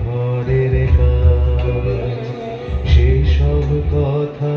ঘরের কাজ সেসব কথা